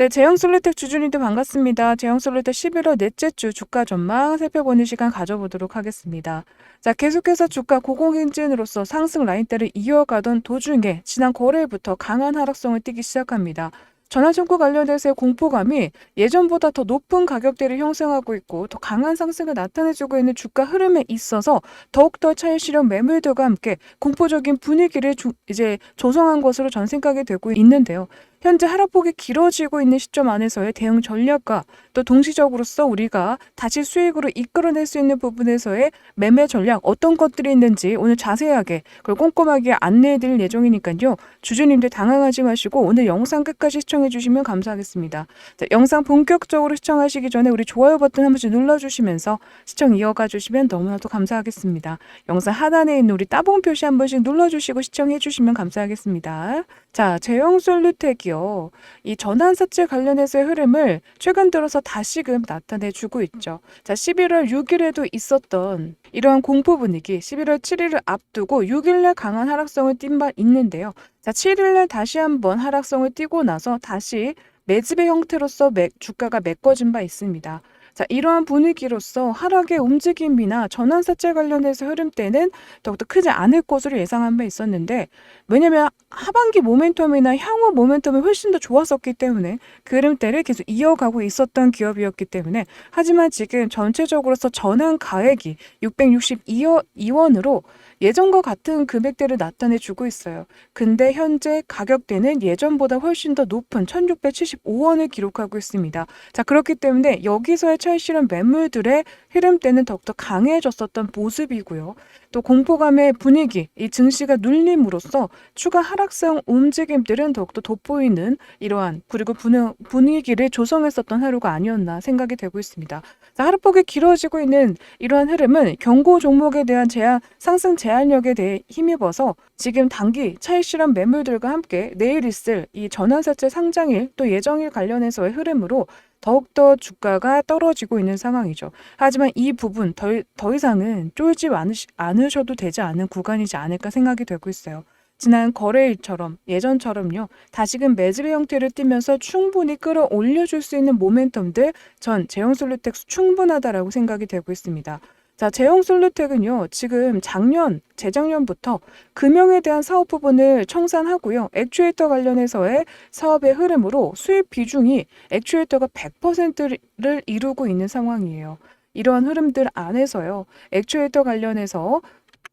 네, 제형솔루텍 주주님들 반갑습니다. 제형솔루텍 11월 넷째 주 주가 전망 살펴보는 시간 가져보도록 하겠습니다. 자, 계속해서 주가 고공행진으로서 상승 라인대를 이어가던 도중에 지난 거래일부터 강한 하락성을 띠기 시작합니다. 전환청구 관련해서의 공포감이 예전보다 더 높은 가격대를 형성하고 있고 더 강한 상승을 나타내주고 있는 주가 흐름에 있어서 더욱더 차익 실현 매물들과 함께 공포적인 분위기를 조- 이제 조성한 것으로 전 생각이 되고 있는데요. 현재 하락폭이 길어지고 있는 시점 안에서의 대응 전략과 또 동시적으로서 우리가 다시 수익으로 이끌어낼 수 있는 부분에서의 매매 전략 어떤 것들이 있는지 오늘 자세하게 그리고 꼼꼼하게 안내해 드릴 예정이니까요. 주주님들 당황하지 마시고 오늘 영상 끝까지 시청해 주시면 감사하겠습니다. 자, 영상 본격적으로 시청하시기 전에 우리 좋아요 버튼 한 번씩 눌러주시면서 시청 이어가 주시면 너무나도 감사하겠습니다. 영상 하단에 있는 우리 따봉 표시 한 번씩 눌러주시고 시청해 주시면 감사하겠습니다. 자, 제형솔루텍이 요. 이 전환사채 관련해서의 흐름을 최근 들어서 다시금 나타내 주고 있죠. 자, 11월 6일에도 있었던 이러한 공포 분위기, 11월 7일을 앞두고 6일날 강한 하락성을 띈 바 있는데요. 자, 7일날 다시 한번 하락성을 띄고 나서 다시 매집의 형태로서 매, 주가가 메꿔진 바 있습니다. 자, 이러한 분위기로서 하락의 움직임이나 전환사채 관련해서 흐름 때는 더욱더 크지 않을 것으로 예상한 바 있었는데 왜냐면 하반기 모멘텀이나 향후 모멘텀이 훨씬 더 좋았었기 때문에 그 흐름대를 계속 이어가고 있었던 기업이었기 때문에 하지만 지금 전체적으로서 전환 가액이 662원으로 예전과 같은 금액대를 나타내 주고 있어요. 근데 현재 가격대는 예전보다 훨씬 더 높은 1675원을 기록하고 있습니다. 자, 그렇기 때문에 여기서의 실현 매물들의 흐름대는 더욱더 강해졌었던 모습이고요. 또 공포감의 분위기, 이 증시가 눌림으로써 추가 하락성 움직임들은 더욱더 돋보이는 이러한 그리고 분위- 분위기를 조성했었던 하루가 아니었나 생각이 되고 있습니다. 자, 하루폭이 길어지고 있는 이러한 흐름은 경고 종목에 대한 제한, 상승 제한력에 대해 힘입어서 지금 단기 차익 실현 매물들과 함께 내일 있을 이 전환사채 상장일 또 예정일 관련해서의 흐름으로 더욱더 주가가 떨어지고 있는 상황이죠. 하지만 이 부분 더, 더 이상은 쫄지 않으셔도 되지 않은 구간이지 않을까 생각이 되고 있어요. 지난 거래일처럼 예전처럼요. 다시금 매집의 형태를 띠면서 충분히 끌어올려 줄 수 있는 모멘텀들 전 제형솔루텍 충분하다라고 생각이 되고 있습니다. 자, 제형 솔루텍은요. 지금 작년, 재작년부터 금융에 대한 사업 부분을 청산하고요. 액추에이터 관련해서의 사업의 흐름으로 수입 비중이 액추에이터가 100%를 이루고 있는 상황이에요. 이러한 흐름들 안에서요. 액추에이터 관련해서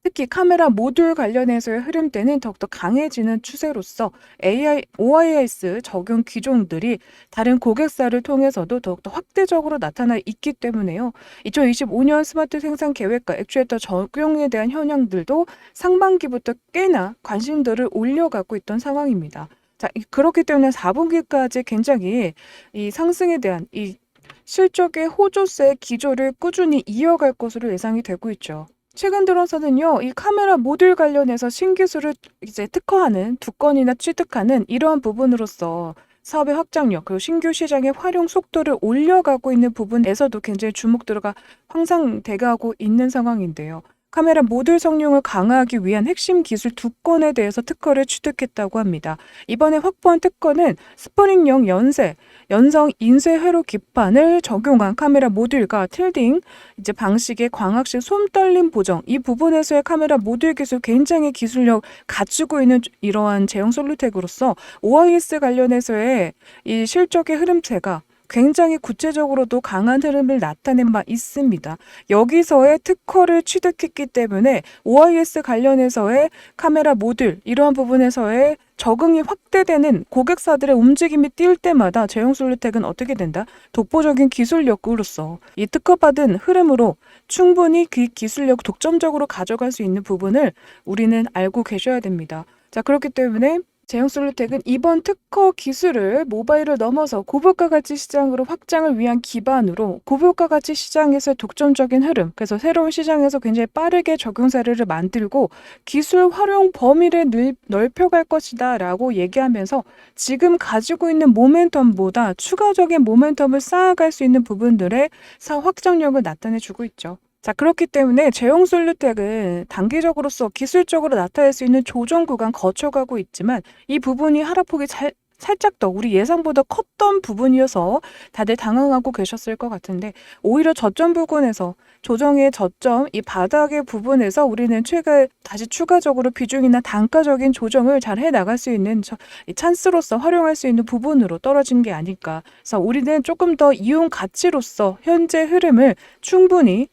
특히 카메라 모듈 관련해서의 흐름대는 더욱더 강해지는 추세로서 AI, OIS 적용 기종들이 다른 고객사를 통해서도 더욱더 확대적으로 나타나 있기 때문에요. 2025년 스마트 생산 계획과 액추에이터 적용에 대한 현황들도 상반기부터 꽤나 관심도를 올려가고 있던 상황입니다. 자, 이- 그렇기 때문에 4분기까지 굉장히 이 상승에 대한 이 실적의 호조세 기조를 꾸준히 이어갈 것으로 예상이 되고 있죠. 최근 들어서는요, 이 카메라 모듈 관련해서 신기술을 이제 특허하는 두 건이나 취득하는 이러한 부분으로서 사업의 확장력 그리고 신규 시장의 활용 속도를 올려가고 있는 부분에서도 굉장히 주목도가 향상돼가고 있는 상황인데요. 카메라 모듈 성능을 강화하기 위한 핵심 기술 두 건에 대해서 특허를 취득했다고 합니다. 이번에 확보한 특허는 스프링형 연세, 연성 인쇄 회로 기판을 적용한 카메라 모듈과 틸딩 이제 방식의 광학식 솜떨림 보정 이 부분에서의 카메라 모듈 기술 굉장히 기술력 갖추고 있는 이러한 제형 솔루텍으로서 OIS 관련해서의 이 실적의 흐름체가 굉장히 구체적으로도 강한 흐름을 나타낸 바 있습니다. 여기서의 특허를 취득했기 때문에 OIS 관련해서의 카메라 모듈 이러한 부분에서의 적응이 확대되는 고객사들의 움직임이 뛸 때마다 제형솔루텍은 어떻게 된다? 독보적인 기술력으로서 이 특허받은 흐름으로 충분히 그 기술력 독점적으로 가져갈 수 있는 부분을 우리는 알고 계셔야 됩니다. 자, 그렇기 때문에 제형솔루텍은 이번 특허 기술을 모바일을 넘어서 고물가 가치 시장으로 확장을 위한 기반으로 고물가 가치 시장에서 독점적인 흐름, 그래서 새로운 시장에서 굉장히 빠르게 적용 사례를 만들고 기술 활용 범위를 늘, 넓혀갈 것이다 라고 얘기하면서 지금 가지고 있는 모멘텀보다 추가적인 모멘텀을 쌓아갈 수 있는 부분들의 사업 확장력을 나타내 주고 있죠. 자, 그렇기 때문에 제형 솔루텍은 단기적으로서 기술적으로 나타낼 수 있는 조정 구간 거쳐가고 있지만 이 부분이 하락폭이 잘 살짝 더 우리 예상보다 컸던 부분이어서 다들 당황하고 계셨을 것 같은데 오히려 저점 부분에서 조정의 저점 이 바닥의 부분에서 우리는 최근 다시 추가적으로 비중이나 단가적인 조정을 잘 해 나갈 수 있는 저- 이 찬스로서 활용할 수 있는 부분으로 떨어진 게 아닐까. 그래서 우리는 조금 더 이용 가치로서 현재 흐름을 충분히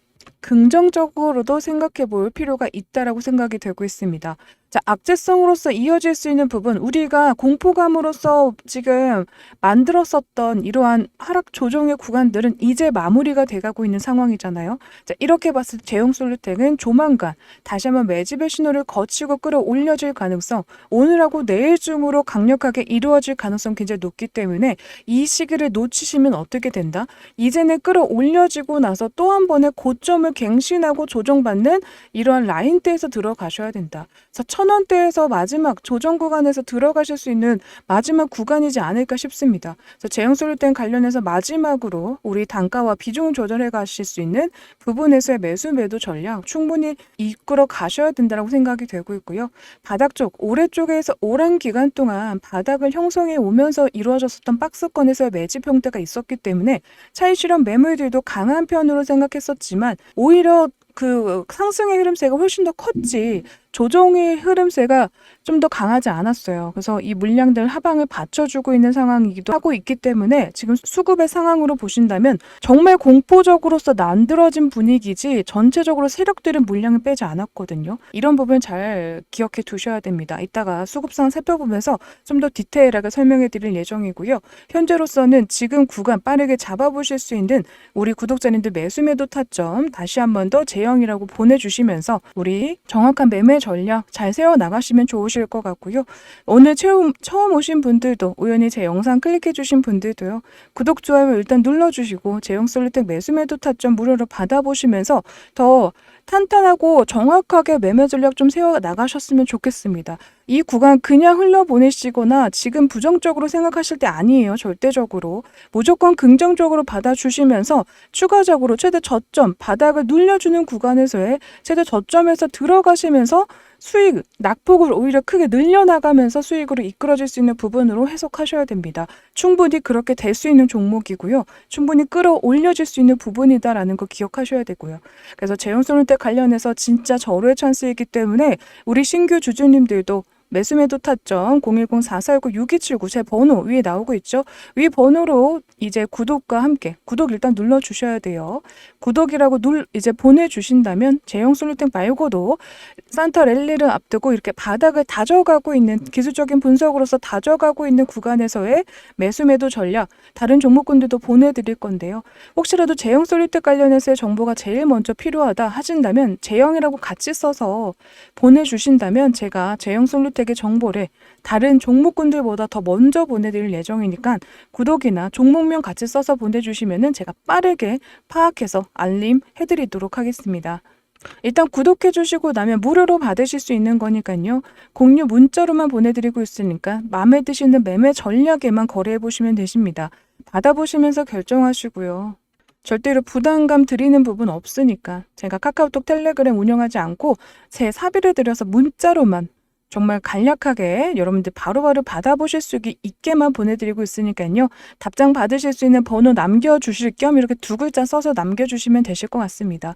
긍정적으로도 생각해 볼 필요가 있다라고 생각이 되고 있습니다. 자, 악재성으로서 이어질 수 있는 부분, 우리가 공포감으로서 지금 만들었었던 이러한 하락 조정의 구간들은 이제 마무리가 돼가고 있는 상황이잖아요. 자, 이렇게 봤을 때 제형솔루텍은 조만간 다시 한번 매집의 신호를 거치고 끌어올려질 가능성, 오늘하고 내일 중으로 강력하게 이루어질 가능성 굉장히 높기 때문에 이 시기를 놓치시면 어떻게 된다? 이제는 끌어올려지고 나서 또 한 번의 고점을 갱신하고 조정받는 이러한 라인대에서 들어가셔야 된다. 그래서 천원대에서 마지막 조정 구간에서 들어가실 수 있는 마지막 구간이지 않을까 싶습니다. 그래서 제형솔루텐 관련해서 마지막으로 우리 단가와 비중 조절해 가실 수 있는 부분에서의 매수 매도 전략 충분히 이끌어 가셔야 된다고 생각이 되고 있고요. 바닥 쪽, 올해 쪽에서 오랜 기간 동안 바닥을 형성해 오면서 이루어졌었던 박스권에서의 매집 형태가 있었기 때문에 차익 실현 매물들도 강한 편으로 생각했었지만 오히려 그 상승의 흐름세가 훨씬 더 컸지 조정의 흐름세가 좀 더 강하지 않았어요. 그래서 이 물량들 하방을 받쳐주고 있는 상황이기도 하고 있기 때문에 지금 수급의 상황으로 보신다면 정말 공포적으로서 난드러진 분위기지 전체적으로 세력들은 물량을 빼지 않았거든요. 이런 부분 잘 기억해 두셔야 됩니다. 이따가 수급상 살펴보면서 좀 더 디테일하게 설명해 드릴 예정이고요. 현재로서는 지금 구간 빠르게 잡아보실 수 있는 우리 구독자님들 매수 매도 타점 다시 한 번 더 제형이라고 보내주시면서 우리 정확한 매매 전략 잘 세워 나가시면 좋으실 것 같고요. 오늘 처음, 처음 오신 분들도 우연히 제 영상 클릭해 주신 분들도요. 구독 좋아요 일단 눌러주시고 제형 솔루텍 매수 매도 타점 무료로 받아보시면서 더 탄탄하고 정확하게 매매 전략 좀 세워 나가셨으면 좋겠습니다. 이 구간 그냥 흘러보내시거나 지금 부정적으로 생각하실 때 아니에요. 절대적으로. 무조건 긍정적으로 받아주시면서 추가적으로 최대 저점, 바닥을 눌려주는 구간에서의 최대 저점에서 들어가시면서 수익, 낙폭을 오히려 크게 늘려나가면서 수익으로 이끌어질 수 있는 부분으로 해석하셔야 됩니다. 충분히 그렇게 될 수 있는 종목이고요. 충분히 끌어올려질 수 있는 부분이다라는 거 기억하셔야 되고요. 그래서 재용솔때 관련해서 진짜 절호의 찬스이기 때문에 우리 신규 주주님들도 매수매도 타점 010-4419-6279 제 번호 위에 나오고 있죠. 위 번호로 이제 구독과 함께 구독 일단 눌러 주셔야 돼요. 구독이라고 눌 이제 보내 주신다면 제형 솔루텍 말고도 산타 랠리를 앞두고 이렇게 바닥을 다져가고 있는 기술적인 분석으로서 다져가고 있는 구간에서의 매수매도 전략 다른 종목군들도 보내드릴 건데요. 혹시라도 제형 솔루텍 관련해서의 정보가 제일 먼저 필요하다 하신다면 제형이라고 같이 써서 보내주신다면 제가 제형 솔루텍 의 정보를 다른 종목군들보다 더 먼저 보내드릴 예정이니까 구독이나 종목명 같이 써서 보내주시면은 제가 빠르게 파악해서 알림 해드리도록 하겠습니다. 일단 구독해 주시고 나면 무료로 받으실 수 있는 거니까요. 공유 문자로만 보내드리고 있으니까 마음에 드시는 매매 전략에만 거래해 보시면 되십니다. 받아보시면서 결정하시고요. 절대로 부담감 드리는 부분 없으니까 제가 카카오톡 텔레그램 운영하지 않고 제 사비를 들여서 문자로만 정말 간략하게 여러분들 바로바로 받아보실 수 있게만 보내드리고 있으니까요. 답장 받으실 수 있는 번호 남겨주실 겸 이렇게 두 글자 써서 남겨주시면 되실 것 같습니다.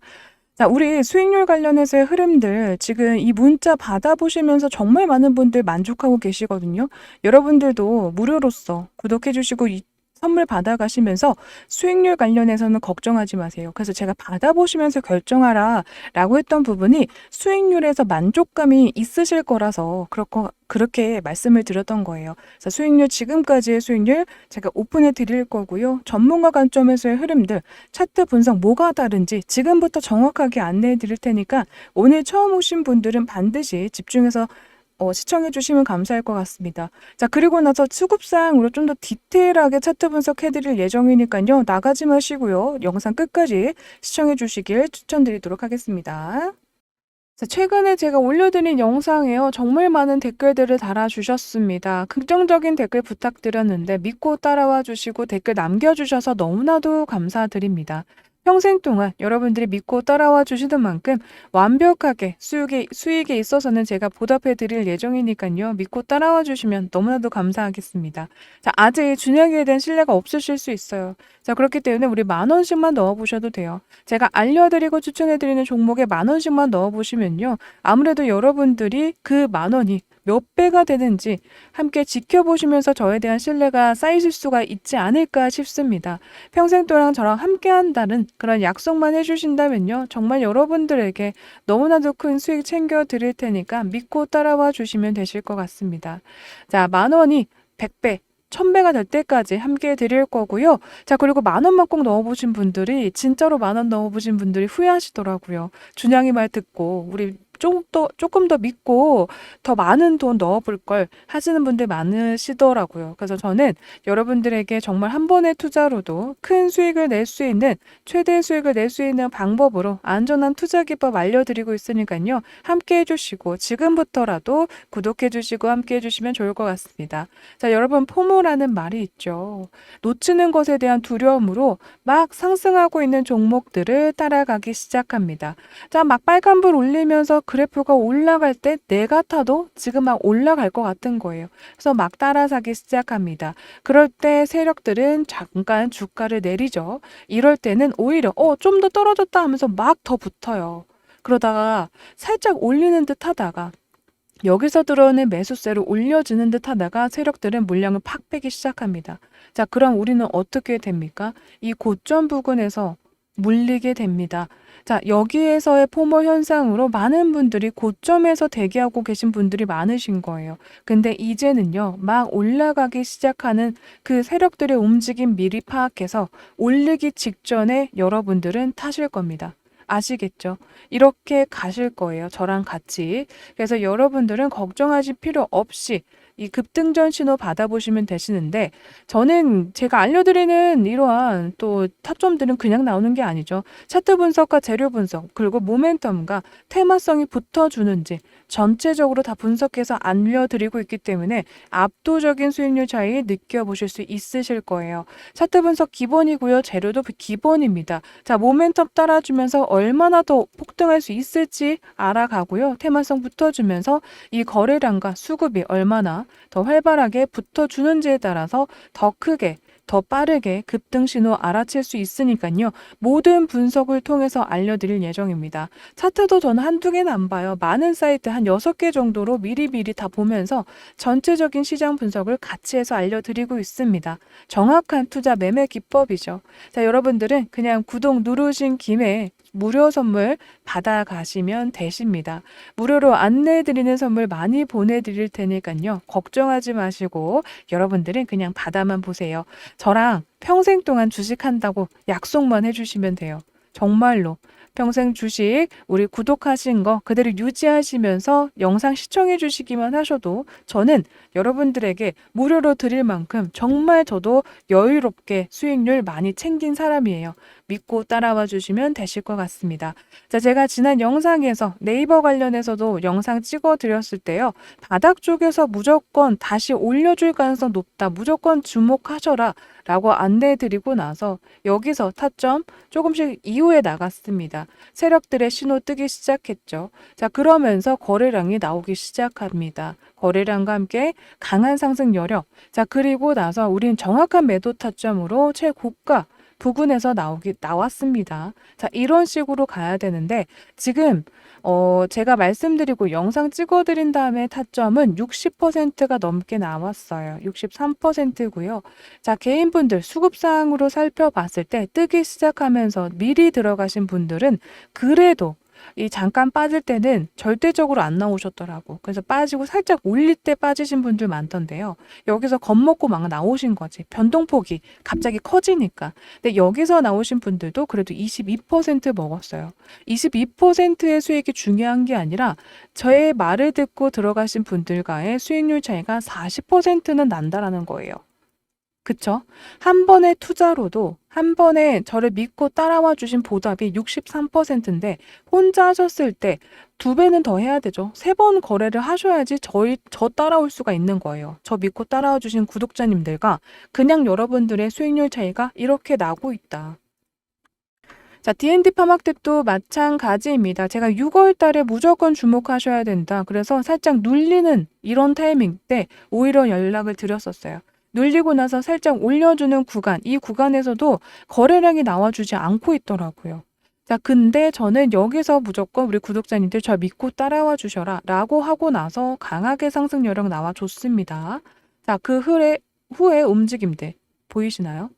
자, 우리 수익률 관련해서의 흐름들 지금 이 문자 받아보시면서 정말 많은 분들 만족하고 계시거든요. 여러분들도 무료로서 구독해주시고 이 선물 받아가시면서 수익률 관련해서는 걱정하지 마세요. 그래서 제가 받아보시면서 결정하라 라고 했던 부분이 수익률에서 만족감이 있으실 거라서 그렇고, 그렇게 말씀을 드렸던 거예요. 그래서 수익률, 지금까지의 수익률 제가 오픈해 드릴 거고요. 전문가 관점에서의 흐름들, 차트 분석 뭐가 다른지 지금부터 정확하게 안내해 드릴 테니까 오늘 처음 오신 분들은 반드시 집중해서 어, 시청해 주시면 감사할 것 같습니다. 자, 그리고 나서 수급상으로 좀 더 디테일하게 차트 분석해 드릴 예정이니까요. 나가지 마시고요. 영상 끝까지 시청해 주시길 추천드리도록 하겠습니다. 자, 최근에 제가 올려드린 영상에요. 정말 많은 댓글들을 달아주셨습니다. 긍정적인 댓글 부탁드렸는데 믿고 따라와 주시고 댓글 남겨주셔서 너무나도 감사드립니다. 평생 동안 여러분들이 믿고 따라와 주시는 만큼 완벽하게 수익에, 수익에 있어서는 제가 보답해 드릴 예정이니까요. 믿고 따라와 주시면 너무나도 감사하겠습니다. 자, 아직 준혁이에 대한 신뢰가 없으실 수 있어요. 자, 그렇기 때문에 우리 만 원씩만 넣어 보셔도 돼요. 제가 알려드리고 추천해 드리는 종목에 만 원씩만 넣어 보시면요. 아무래도 여러분들이 그 만 원이 몇 배가 되는지 함께 지켜보시면서 저에 대한 신뢰가 쌓이실 수가 있지 않을까 싶습니다. 평생 동안 저랑 함께 한다는 그런 약속만 해주신다면요. 정말 여러분들에게 너무나도 큰 수익 챙겨 드릴 테니까 믿고 따라와 주시면 되실 것 같습니다. 자, 만 원이 100배, 1000배가 될 때까지 함께 드릴 거고요. 자, 그리고 만 원만 꼭 넣어보신 분들이, 진짜로 만 원 넣어보신 분들이 후회하시더라고요. 준양이 말 듣고, 우리 조금 더, 조금 더 믿고 더 많은 돈 넣어볼 걸 하시는 분들 많으시더라고요. 그래서 저는 여러분들에게 정말 한 번의 투자로도 큰 수익을 낼 수 있는, 최대 수익을 낼 수 있는 방법으로 안전한 투자 기법 알려드리고 있으니까요. 함께 해주시고, 지금부터라도 구독해주시고 함께 해주시면 좋을 것 같습니다. 자, 여러분, 포모라는 말이 있죠. 놓치는 것에 대한 두려움으로 막 상승하고 있는 종목들을 따라가기 시작합니다. 자, 막 빨간불 올리면서 그래프가 올라갈 때 내가 타도 지금 막 올라갈 것 같은 거예요. 그래서 막 따라사기 시작합니다. 그럴 때 세력들은 잠깐 주가를 내리죠. 이럴 때는 오히려 어, 좀 더 떨어졌다 하면서 막 더 붙어요. 그러다가 살짝 올리는 듯 하다가 여기서 들어오는 매수세로 올려주는 듯 하다가 세력들은 물량을 팍 빼기 시작합니다. 자, 그럼 우리는 어떻게 됩니까? 이 고점 부근에서 물리게 됩니다. 자, 여기에서의 포모 현상으로 많은 분들이 고점에서 대기하고 계신 분들이 많으신 거예요. 근데 이제는요, 막 올라가기 시작하는 그 세력들의 움직임 미리 파악해서 올리기 직전에 여러분들은 타실 겁니다. 아시겠죠? 이렇게 가실 거예요. 저랑 같이. 그래서 여러분들은 걱정하실 필요 없이 이 급등전 신호 받아보시면 되시는데 저는 제가 알려드리는 이러한 또 타점들은 그냥 나오는 게 아니죠. 차트 분석과 재료 분석 그리고 모멘텀과 테마성이 붙어주는지 전체적으로 다 분석해서 알려드리고 있기 때문에 압도적인 수익률 차이 느껴보실 수 있으실 거예요. 차트 분석 기본이고요. 재료도 기본입니다. 자, 모멘텀 따라주면서 얼마나 더 폭등할 수 있을지 알아가고요. 테마성 붙어주면서 이 거래량과 수급이 얼마나 더 활발하게 붙어주는지에 따라서 더 크게 더 빠르게 급등 신호 알아챌 수 있으니까요. 모든 분석을 통해서 알려드릴 예정입니다. 차트도 저는 한두 개는 안 봐요. 많은 사이트 한 여섯 개 정도로 미리미리 다 보면서 전체적인 시장 분석을 같이 해서 알려드리고 있습니다. 정확한 투자 매매 기법이죠. 자, 여러분들은 그냥 구독 누르신 김에 무료 선물 받아가시면 되십니다. 무료로 안내해드리는 선물 많이 보내드릴 테니까요. 걱정하지 마시고 여러분들은 그냥 받아만 보세요. 저랑 평생 동안 주식한다고 약속만 해주시면 돼요. 정말로. 평생 주식 우리 구독하신 거 그대로 유지하시면서 영상 시청해 주시기만 하셔도 저는 여러분들에게 무료로 드릴 만큼 정말 저도 여유롭게 수익률 많이 챙긴 사람이에요. 믿고 따라와 주시면 되실 것 같습니다. 자, 제가 지난 영상에서 네이버 관련해서도 영상 찍어 드렸을 때요. 바닥 쪽에서 무조건 다시 올려줄 가능성 높다. 무조건 주목하셔라. 라고 안내해 드리고 나서 여기서 타점 조금씩 이후에 나갔습니다. 세력들의 신호 뜨기 시작했죠. 자, 그러면서 거래량이 나오기 시작합니다. 거래량과 함께 강한 상승 여력. 자, 그리고 나서 우린 정확한 매도 타점으로 최고가 부근에서 나오기 나왔습니다. 자, 이런 식으로 가야 되는데 지금 어, 제가 말씀드리고 영상 찍어드린 다음에 타점은 60%가 넘게 나왔어요. 63%고요. 자, 개인분들 수급상으로 살펴봤을 때 뜨기 시작하면서 미리 들어가신 분들은 그래도 이 잠깐 빠질 때는 절대적으로 안 나오셨더라고. 그래서 빠지고 살짝 올릴 때 빠지신 분들 많던데요. 여기서 겁먹고 막 나오신 거지. 변동폭이 갑자기 커지니까. 근데 여기서 나오신 분들도 그래도 22% 먹었어요. 22%의 수익이 중요한 게 아니라 저의 말을 듣고 들어가신 분들과의 수익률 차이가 40%는 난다라는 거예요. 그쵸? 한 번의 투자로도 한 번에 저를 믿고 따라와 주신 보답이 63%인데 혼자 하셨을 때 두 배는 더 해야 되죠. 세 번 거래를 하셔야지 저희 저 따라올 수가 있는 거예요. 저 믿고 따라와 주신 구독자님들과 그냥 여러분들의 수익률 차이가 이렇게 나고 있다. 자, D&D 파마텍도 마찬가지입니다. 제가 6월 달에 무조건 주목하셔야 된다. 그래서 살짝 눌리는 이런 타이밍 때 오히려 연락을 드렸었어요. 눌리고 나서 살짝 올려주는 구간, 이 구간에서도 거래량이 나와주지 않고 있더라고요. 자, 근데 저는 여기서 무조건 우리 구독자님들 저 믿고 따라와 주셔라 라고 하고 나서 강하게 상승 여력 나와줬습니다. 자, 그 후에, 후에 움직임들 보이시나요?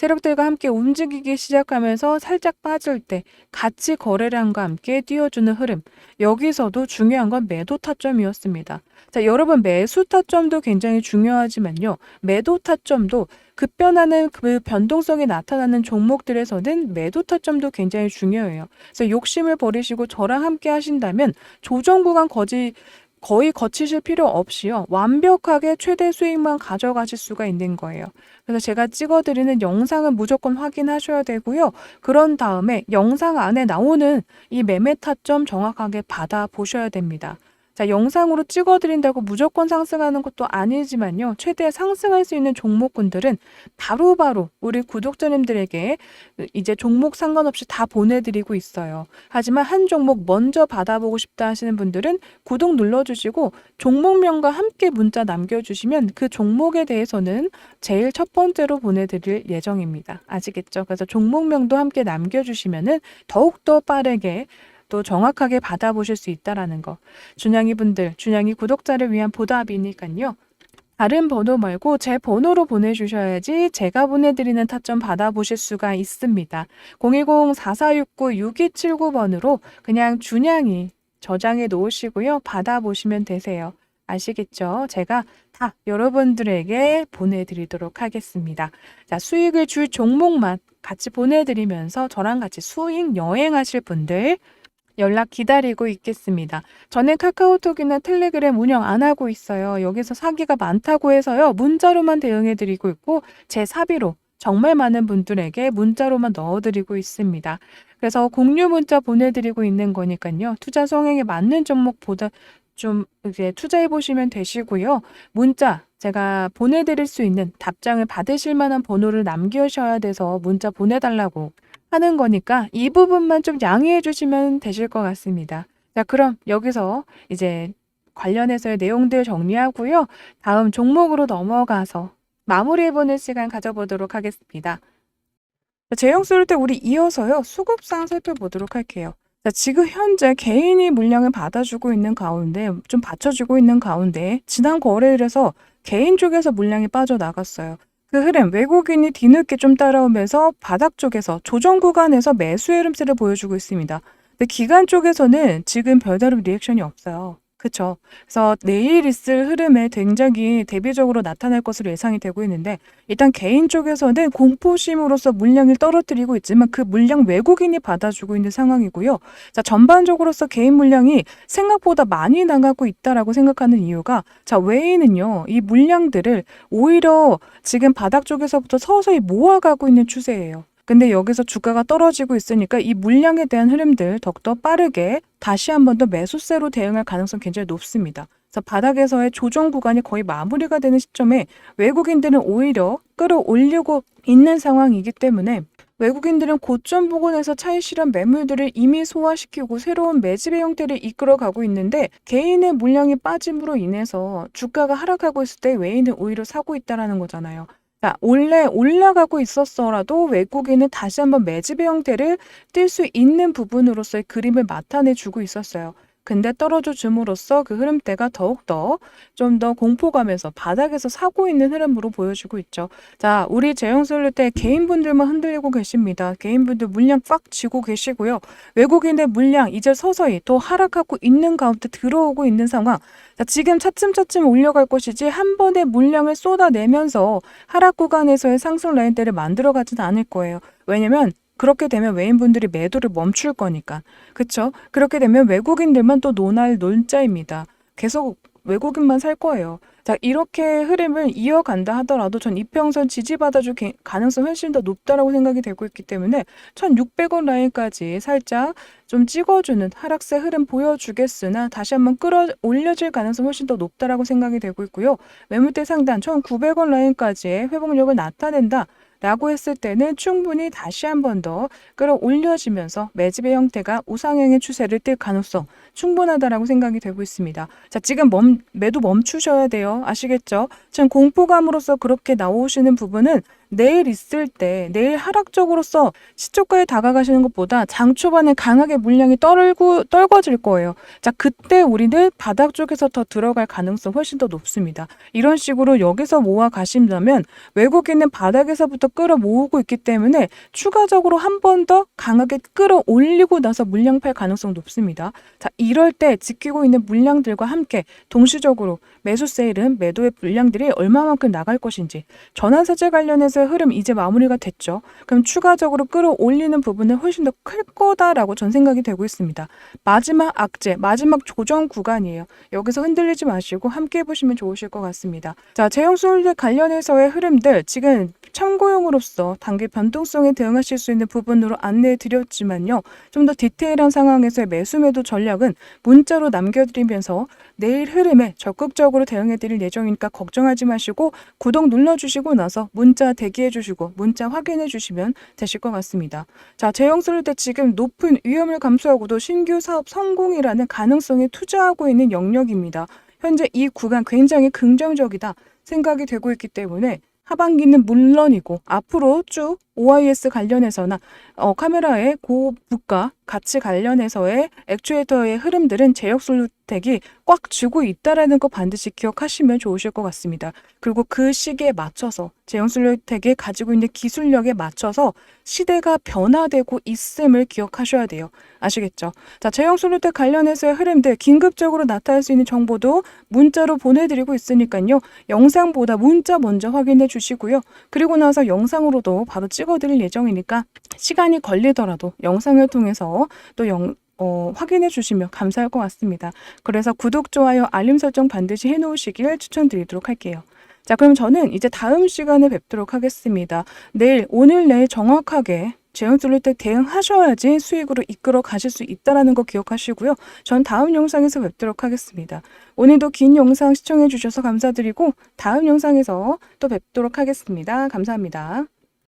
세력들과 함께 움직이기 시작하면서 살짝 빠질 때 같이 거래량과 함께 띄워주는 흐름. 여기서도 중요한 건 매도 타점이었습니다. 자, 여러분 매수 타점도 굉장히 중요하지만요. 매도 타점도 급변하는 그 변동성이 나타나는 종목들에서는 매도 타점도 굉장히 중요해요. 그래서 욕심을 버리시고 저랑 함께 하신다면 조정 구간 거지 거의 거치실 필요 없이요. 완벽하게 최대 수익만 가져가실 수가 있는 거예요. 그래서 제가 찍어드리는 영상은 무조건 확인하셔야 되고요. 그런 다음에 영상 안에 나오는 이 매매 타점 정확하게 받아 보셔야 됩니다. 자, 영상으로 찍어드린다고 무조건 상승하는 것도 아니지만요. 최대 상승할 수 있는 종목군들은 바로 바로 우리 구독자님들에게 이제 종목 상관없이 다 보내드리고 있어요. 하지만 한 종목 먼저 받아보고 싶다 하시는 분들은 구독 눌러주시고 종목명과 함께 문자 남겨주시면 그 종목에 대해서는 제일 첫 번째로 보내드릴 예정입니다. 아시겠죠? 그래서 종목명도 함께 남겨주시면은 더욱더 빠르게 또 정확하게 받아보실 수 있다라는 거. 준양이 분들, 준양이 구독자를 위한 보답이니까요. 다른 번호 말고 제 번호로 보내주셔야지 제가 보내드리는 타점 받아보실 수가 있습니다. 010-4469-6279번으로 그냥 준양이 저장해 놓으시고요. 받아보시면 되세요. 아시겠죠? 제가 다 여러분들에게 보내드리도록 하겠습니다. 자, 수익을 줄 종목만 같이 보내드리면서 저랑 같이 수익 여행하실 분들 연락 기다리고 있겠습니다. 저는 카카오톡이나 텔레그램 운영 안 하고 있어요. 여기서 사기가 많다고 해서요. 문자로만 대응해 드리고 있고 제 사비로 정말 많은 분들에게 문자로만 넣어드리고 있습니다. 그래서 공유 문자 보내드리고 있는 거니까요. 투자 성향에 맞는 종목보다 좀 이제 투자해 보시면 되시고요. 문자 제가 보내드릴 수 있는 답장을 받으실 만한 번호를 남겨셔야 돼서 문자 보내달라고 하는 거니까 이 부분만 좀 양해해 주시면 되실 것 같습니다. 자, 그럼 여기서 이제 관련해서의 내용들 정리하고요. 다음 종목으로 넘어가서 마무리해보는 시간 가져보도록 하겠습니다. 제형 쏠 때 우리 이어서요. 수급상 살펴보도록 할게요. 자, 지금 현재 개인이 물량을 받아주고 있는 가운데, 좀 받쳐주고 있는 가운데, 지난 거래일에서 개인 쪽에서 물량이 빠져나갔어요. 그 흐름, 외국인이 뒤늦게 좀 따라오면서 바닥 쪽에서 조정 구간에서 매수 흐름세를 보여주고 있습니다. 근데 기간 쪽에서는 지금 별다른 리액션이 없어요. 그쵸. 그래서 내일 있을 흐름에 굉장히 대비적으로 나타날 것으로 예상이 되고 있는데, 일단 개인 쪽에서는 공포심으로서 물량을 떨어뜨리고 있지만 그 물량 외국인이 받아주고 있는 상황이고요. 자, 전반적으로서 개인 물량이 생각보다 많이 나가고 있다라고 생각하는 이유가, 자, 외인은요, 이 물량들을 오히려 지금 바닥 쪽에서부터 서서히 모아가고 있는 추세예요. 근데 여기서 주가가 떨어지고 있으니까 이 물량에 대한 흐름들 더욱더 빠르게 다시 한 번 더 매수세로 대응할 가능성 굉장히 높습니다. 그래서 바닥에서의 조정 구간이 거의 마무리가 되는 시점에 외국인들은 오히려 끌어올리고 있는 상황이기 때문에 외국인들은 고점 부근에서 차익 실현 매물들을 이미 소화시키고 새로운 매집의 형태를 이끌어가고 있는데 개인의 물량이 빠짐으로 인해서 주가가 하락하고 있을 때 외인은 오히려 사고 있다라는 거잖아요. 자, 원래 올라가고 있었어라도 외국인은 다시 한번 매집의 형태를 띌수 있는 부분으로서의 그림을 나타내 주고 있었어요. 근데 떨어져 줌으로써 그 흐름대가 더욱더 좀 더 공포감에서 바닥에서 사고 있는 흐름으로 보여주고 있죠. 자, 우리 재영술릴 때 개인분들만 흔들리고 계십니다. 개인분들 물량 꽉 쥐고 계시고요. 외국인의 물량 이제 서서히 또 하락하고 있는 가운데 들어오고 있는 상황. 자, 지금 차츰차츰 올려갈 것이지 한 번에 물량을 쏟아내면서 하락 구간에서의 상승 라인대를 만들어가지는 않을 거예요. 왜냐면 그렇게 되면 외인분들이 매도를 멈출 거니까. 그쵸? 그렇게 되면 외국인들만 또 논할 논자입니다. 계속 외국인만 살 거예요. 자, 이렇게 흐름을 이어간다 하더라도 전 이평선 지지받아줄 가능성 훨씬 더 높다라고 생각이 되고 있기 때문에 1600원 라인까지 살짝 좀 찍어주는 하락세 흐름 보여주겠으나 다시 한번 끌어올려질 가능성 훨씬 더 높다라고 생각이 되고 있고요. 매물대 상단 1900원 라인까지의 회복력을 나타낸다. 라고 했을 때는 충분히 다시 한 번 더 끌어올려지면서 매집의 형태가 우상향의 추세를 띌 가능성 충분하다라고 생각이 되고 있습니다. 자, 지금 멈, 매도 멈추셔야 돼요. 아시겠죠? 지금 공포감으로서 그렇게 나오시는 부분은 내일 있을 때, 내일 하락적으로서 시초가에 다가가시는 것보다 장 초반에 강하게 물량이 떨고, 떨궈질 거예요. 자, 그때 우리는 바닥 쪽에서 더 들어갈 가능성 훨씬 더 높습니다. 이런 식으로 여기서 모아 가신다면 외국인은 바닥에서부터 끌어 모으고 있기 때문에 추가적으로 한 번 더 강하게 끌어올리고 나서 물량 팔 가능성 높습니다. 자, 이럴 때 지키고 있는 물량들과 함께 동시적으로 매수 세일은 매도의 물량들이 얼마만큼 나갈 것인지 전환사채 관련해서 흐름 이제 마무리가 됐죠. 그럼 추가적으로 끌어올리는 부분은 훨씬 더 클 거다라고 전 생각이 되고 있습니다. 마지막 악재, 마지막 조정 구간이에요. 여기서 흔들리지 마시고 함께 보시면 좋으실 것 같습니다. 자, 제형술제 관련해서의 흐름들 지금 참고용으로서 단기 변동성에 대응하실 수 있는 부분으로 안내해 드렸지만요. 좀 더 디테일한 상황에서의 매수 매도 전략은 문자로 남겨드리면서 내일 흐름에 적극적으로 대응해 드릴 예정이니까 걱정하지 마시고 구독 눌러주시고 나서 문자 대기 해 주시고 문자 확인해 주시면 되실 것 같습니다. 자, 제형술때 지금 높은 위험을 감수하고도 신규 사업 성공이라는 가능성에 투자하고 있는 영역입니다. 현재 이 구간 굉장히 긍정적이다 생각이 되고 있기 때문에 하반기는 물론이고 앞으로 쭉 OIS 관련해서나 어, 카메라의 고물가 가치 관련해서의 액추에이터의 흐름들은 제약 솔루텍이 꽉 쥐고 있다라는 거 반드시 기억하시면 좋으실 것 같습니다. 그리고 그 시기에 맞춰서 제형솔루텍이 가지고 있는 기술력에 맞춰서 시대가 변화되고 있음을 기억하셔야 돼요. 아시겠죠? 자, 제형솔루텍 관련해서의 흐름들 긴급적으로 나타날 수 있는 정보도 문자로 보내드리고 있으니까요. 영상보다 문자 먼저 확인해 주시고요. 그리고 나서 영상으로도 바로 찍어 드릴 예정이니까 시간이 걸리더라도 영상을 통해서 또 영, 어, 확인해 주시면 감사할 것 같습니다. 그래서 구독, 좋아요, 알림 설정 반드시 해 놓으시길 추천드리도록 할게요. 자, 그럼 저는 이제 다음 시간에 뵙도록 하겠습니다. 내일, 오늘 내일 정확하게 재형 뚫릴 때 대응하셔야지 수익으로 이끌어 가실 수 있다는 거 기억하시고요. 전 다음 영상에서 뵙도록 하겠습니다. 오늘도 긴 영상 시청해 주셔서 감사드리고 다음 영상에서 또 뵙도록 하겠습니다. 감사합니다.